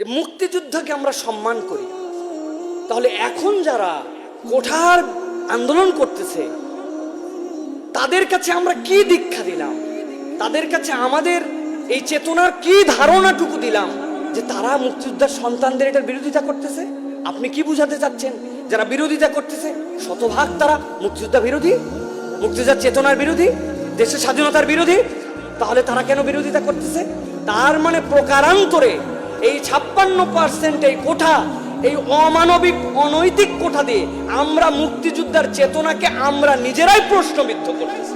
যে মুক্তিযুদ্ধকে আমরা সম্মান করি। তাহলে এখন যারা কোঠার আন্দোলন করতেছে, তাদের কাছে আমরা কি দীক্ষা দিলাম? তাদের কাছে আমাদের এই চেতনার কি ধারণাটুকু দিলাম যে তারা মুক্তিযোদ্ধার সন্তানদের এটার বিরোধিতা করতেছে? আপনি কি বুঝাতে চাচ্ছেন? যারা বিরোধিতা করতেছে, শতভাগ তারা মুক্তিযোদ্ধা বিরোধী, মুক্তিযোদ্ধার চেতনার বিরোধী, দেশের স্বাধীনতার বিরোধী। তাহলে তারা কেন বিরোধিতা করতেছে? তার মানে প্রকারান্তরে এই ছাপ্পান্ন পার্সেন্ট এই কোঠা, এই অমানবিক, অনৈতিক কোঠা দিয়ে আমরা মুক্তিযোদ্ধার চেতনাকে আমরা নিজেরাই প্রশ্নবিদ্ধ করতেছি।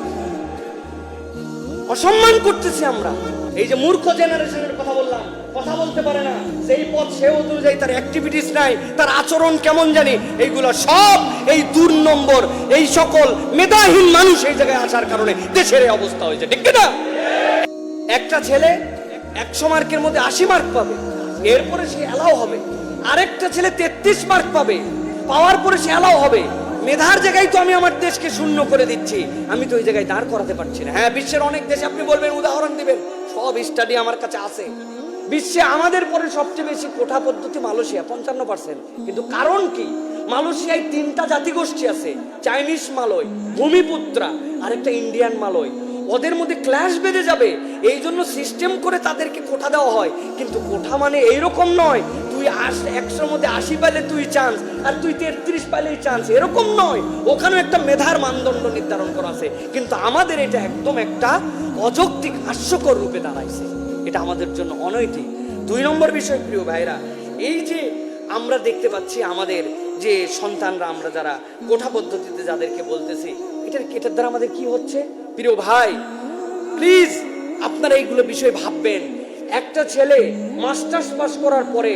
অসম্মান করতেছি আমরা। এই যে মূর্খ জেনারেশনের কথা বললাম, কথা বলতে পারে না। সেই পথ সে অনুযায়ী তার অ্যাক্টিভিটিস নাই, তার আচরণ কেমন জানি, এইগুলো সব এই দূর নম্বর, এই সকল মেধাহীন মানুষ এই জায়গায় আসার কারণে দেশের এই অবস্থা হয়েছে। ঠিক না? একটা ছেলে একশো মার্কের মধ্যে আশি মার্ক পাবে। এরপরে সে অ্যালাও হবে। আরেকটা ছেলে তেত্রিশ মার্ক পাবে। পাওয়ার পরে সে অ্যালাও হবে। মেধার জায়গায় তো আমি আমার দেশকে শূন্য করে দিচ্ছি। আমি তো ওই জায়গায় দাঁড় করাতে পারছি না। হ্যাঁ বিশ্বের অনেক দেশে আপনি বলবেন, উদাহরণ দিবেন। সব স্টাডি আমার কাছে আছে। বিশ্বে আমাদের পরে সবচেয়ে বেশি কোঠা পদ্ধতি মালয়েশিয়া, পঞ্চান্ন পার্সেন্ট কিন্তু কারণ কি? মালয়েশিয়ায় তিনটা জাতিগোষ্ঠী আছে। চাইনিজ মালয়, ভূমিপুত্রা, আরেকটা ইন্ডিয়ান মালয়। ওদের মধ্যে ক্ল্যাশ বেঁধে যাবে। এই জন্য সিস্টেম করে তাদেরকে কোঠা দেওয়া হয়। কিন্তু কোঠা মানে এইরকম নয়, তুই আস, একশোর মধ্যে আশি পাইলে তুই চান্স আর তুই তেত্রিশ পাইলেই চান্স এরকম নয়। ওখানে একটা মেধার মানদণ্ড নির্ধারণ করা আছে। কিন্তু আমাদের এটা একদম একটা অযৌক্তিক, হাস্যকর রূপে দাঁড়াইছে। এটা আমাদের জন্য অনৈতিক। দুই নম্বর বিষয়, প্রিয় ভাইরা এই যে আমরা দেখতে পাচ্ছি আমাদের যে সন্তানরা, আমরা যারা কোঠা পদ্ধতিতে যাদেরকে বলতেছি এটার এটার দ্বারা আমাদের কি হচ্ছে? প্রিয় ভাই প্লিজ আপনারা এইগুলো বিষয়ে ভাববেন। একটা ছেলে মাস্টার্স পাস করার পরে,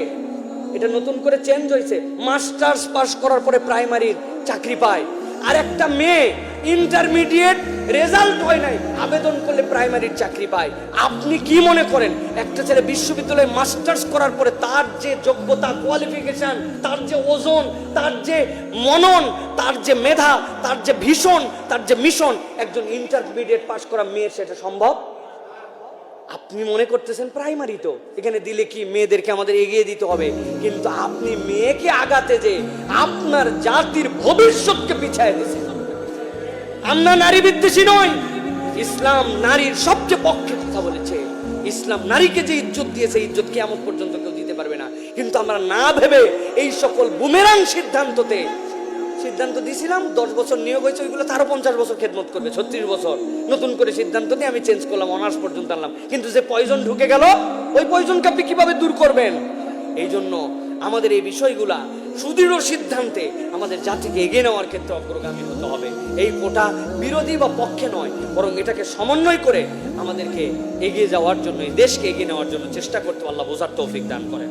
এটা নতুন করে চেঞ্জ হয়েছে, মাস্টার্স পাস করার পরে প্রাইমারির চাকরি পায়। আর একটা মেয়ে ইন্টারমিডিয়েট রেজাল্ট হয় নাই, আবেদন করলে প্রাইমারির চাকরি পায়। আপনি কি মনে করেন? একটা ছেলে বিশ্ববিদ্যালয়ে মাস্টার্স করার পরে তার যে যোগ্যতা কোয়ালিফিকেশান তার যে ওজন, তার যে মনন, তার যে মেধা, তার যে ভীষণ, তার যে মিশন, একজন ইন্টারমিডিয়েট পাশ করা মেয়ের সেটা সম্ভব? আপনি মনে করতেছেন প্রাইমারি তো। এখানে দিলে কি মেয়েদেরকে আমাদের এগিয়ে দিতে হবে? কিন্তু আপনি মেয়েকে আগাতে যে আপনার জাতির ভবিষ্যৎকে পিছায় দিয়েছেন। আমরা নারী বিদ্বেষী নই। ইসলাম নারীর সবচেয়ে পক্ষে কথা বলেছে। ইসলাম নারীকে যে ইজ্জত দিয়েছে ইজ্জত কেমন পর্যন্ত কেউ দিতে পারবে না। কিন্তু আমরা না ভেবে এই সকল বুমেরাং সিদ্ধান্ততে সিদ্ধান্ত দিয়েছিলাম, দশ বছর নিয়োগ হয়েছে, ওইগুলো তারও পঞ্চাশ বছর খেদমত করবে, ছত্রিশ বছর। নতুন করে সিদ্ধান্ত নিয়ে আমি চেঞ্জ করলাম অনার্স পর্যন্ত আনলাম। কিন্তু যে পয়জন ঢুকে গেল, ওই পয়জনকে আপনি কীভাবে দূর করবেন? এই জন্য আমাদের এই বিষয়গুলা সুদৃঢ় সিদ্ধান্তে আমাদের জাতিকে এগিয়ে নেওয়ার ক্ষেত্রে অগ্রগামী হতে হবে। এই কোটা বিরোধী বা পক্ষে নয়, বরং এটাকে সমন্বয় করে আমাদেরকে এগিয়ে যাওয়ার জন্য, এই দেশকে এগিয়ে নেওয়ার জন্য চেষ্টা করতে আল্লাহ বোঝার তৌফিক দান করেন।